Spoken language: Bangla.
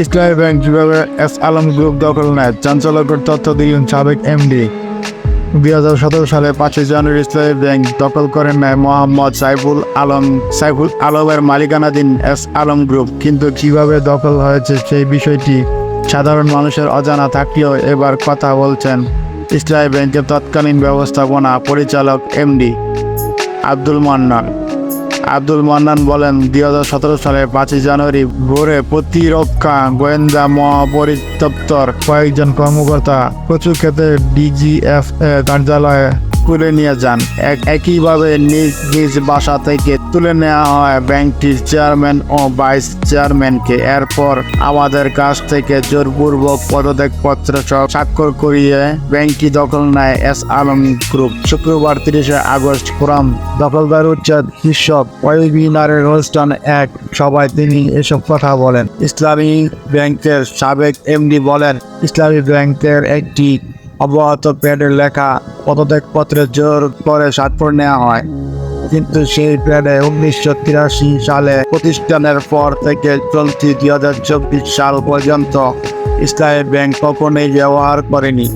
ইসলামী ব্যাংক কীভাবে এস আলম গ্রুপ দখল নেয়। চাঞ্চল্যকর তথ্য দিলেন সাবেক এমডি। দুই হাজার সতেরো সালে পাঁচই জানুয়ারি ইসলামী ব্যাংক দখল করে নেয় মোহাম্মদ সাইফুল আলম। সাইফুল আলমের মালিকানাধীন এস আলম গ্রুপ। কিন্তু কীভাবে দখল হয়েছে সেই বিষয়টি সাধারণ মানুষের অজানা থাকলেও এবার কথা বলছেন ইসলামী ব্যাংকের তৎকালীন ব্যবস্থাপনা পরিচালক এমডি আব্দুল মান্নান। আব্দুল মান্নান বলেন, দুই হাজার সতেরো সালে পাঁচই জানুয়ারি ভোরে প্রতিরক্ষা গোয়েন্দা মহাপরিদপ্তর কয়েকজন কর্মকর্তা প্রচুর ক্ষেত্রে ডিজিএফ কার্যালয়ে তুলে নিয়ে যান। এক- একইভাবে নিজ নিজ বাসা থেকে তুলে নেওয়া হয় ব্যাংকটির চেয়ারম্যান ও ভাইস চেয়ারম্যানকে এরপর আমাদের কাছ থেকে জোরপূর্বক পদত্যাগপত্র সহ স্বাক্ষর করিয়ে ব্যাংকটি দখল নেয় এস আলম গ্রুপ শুক্রবার তিরিশে আগস্ট ফোরাম দখলদার উচ্ছেদ শীর্ষক ওয়েবিনারের অনুষ্ঠান এক সবাই তিনি এসব কথা বলেন। ইসলামী ব্যাংকের সাবেক এমডি বলেন, ইসলামী ব্যাংকের একটি অব্যাহত প্যাডের লেখা পদত্যাগপত্রে জোর করে স্বাক্ষর নেওয়া হয়। কিন্তু সেই প্যাডে উনিশশো তিরাশি সালে প্রতিষ্ঠানের পর থেকে চলতি দুই হাজার চব্বিশ সাল পর্যন্ত ইসলামী ব্যাংক কখনোই ব্যবহার করেনি।